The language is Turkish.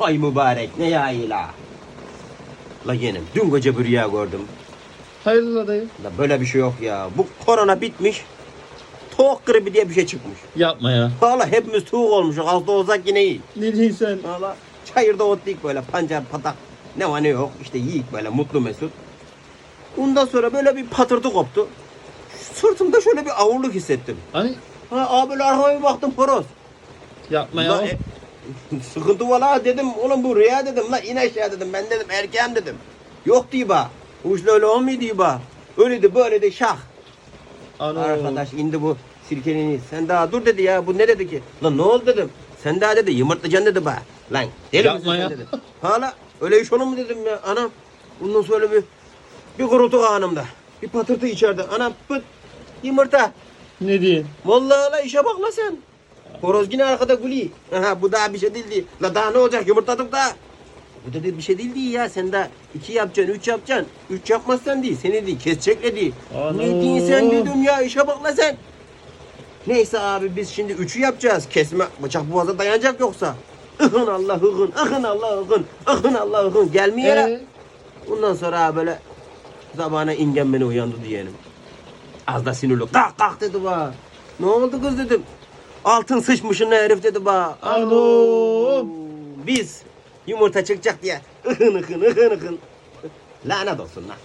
Ay mübarek ne ya ila. La yeğenim dün gece bir rüya gördüm. Hayırlı dayı. La böyle bir şey yok ya. Bu korona bitmiş. Toğuk gribi diye bir şey çıkmış. Yapma ya. Valla hepimiz tuğuk olmuşuz. Hasta olsak yine iyi. Ne diyorsun sen? Valla çayırda otlayık böyle pancar patak. Ne var ne yok işte yiyik böyle mutlu mesut. Ondan sonra böyle bir patırtı koptu. Sırtımda şöyle bir ağırlık hissettim. Hani Ha abi böyle arkama bir baktım horoz. yapma La, ya. e, sıkıntı var ha dedim oğlum bu rüya dedim la in aşağı dedim ben dedim erkeğim dedim. Yok diye ba. Uçla öyle olmuyor diye ba. Öyleydi böyle de şah. Ana. Arkadaş indi bu sirkelini. Sen daha dur dedi ya. Bu ne dedi ki? Lan ne oldu dedim. Sen daha dedi yumurtlayacaksın dedi ba. Lan deli misin sen dedi. Hala öyle iş olur mu dedim ya. Anam bundan sonra bir bir kurutu anımda. Bir patırtı içeride. Anam pıt yumurta. Ne diyorsun? Vallahi la işe bak la sen. Horoz yine arkada gülüyor. Aha bu daha bir şey değil diye. La daha ne olacak yumurtadık daha. Bu da bir şey değil diye ya sen daha iki yapacaksın, üç yapacaksın. Üç yapmazsan değil, seni değil, kesecekle değil. Ne diyorsun sen dedim ya işe bak la sen. Neyse abi biz şimdi üçü yapacağız. Kesme bıçak boğaza dayanacak yoksa. Ihın Allah ıhın, ıhın Allah ıhın, ıhın Allah ıhın. Gelmiyor. Ee? Ondan sonra abi böyle zabana ingen beni uyandı diyelim. Az da sinirli. Kalk kalk dedi ba. Ne oldu kız dedim. Altın sıçmışın herif dedi ba. Anam. Biz yumurta çıkacak diye ıhın ıhın ıhın ıhın. Lanet olsun lan.